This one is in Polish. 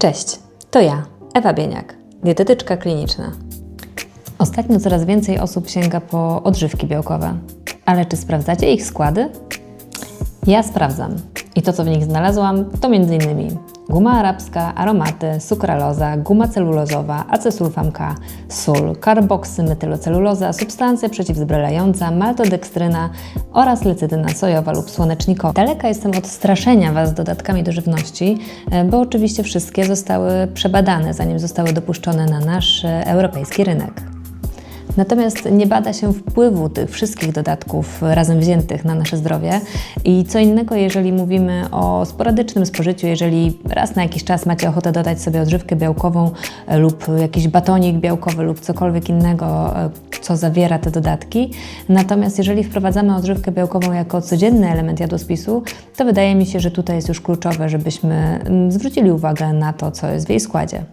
Cześć, to ja, Ewa Bieniak, dietetyczka kliniczna. Ostatnio coraz więcej osób sięga po odżywki białkowe. Ale czy sprawdzacie ich składy? Ja sprawdzam. I to, co w nich znalazłam, to m.in. guma arabska, aromaty, sukraloza, guma celulozowa, acesulfam K, sól, karboksymetyloceluloza, substancja przeciwzbrylająca, maltodekstryna oraz lecytyna sojowa lub słonecznikowa. Daleka jestem od straszenia Was dodatkami do żywności, e, bo oczywiście wszystkie zostały przebadane, zanim zostały dopuszczone na nasz e, europejski rynek. Natomiast nie bada się wpływu tych wszystkich dodatków razem wziętych na nasze zdrowie i co innego, jeżeli mówimy o sporadycznym spożyciu, jeżeli raz na jakiś czas macie ochotę dodać sobie odżywkę białkową e, lub jakiś batonik białkowy lub cokolwiek innego, e, co zawiera te dodatki. Natomiast jeżeli wprowadzamy odżywkę białkową jako codzienny element jadłospisu, to wydaje mi się, że tutaj jest już kluczowe, żebyśmy mm, zwrócili uwagę na to, co jest w jej składzie.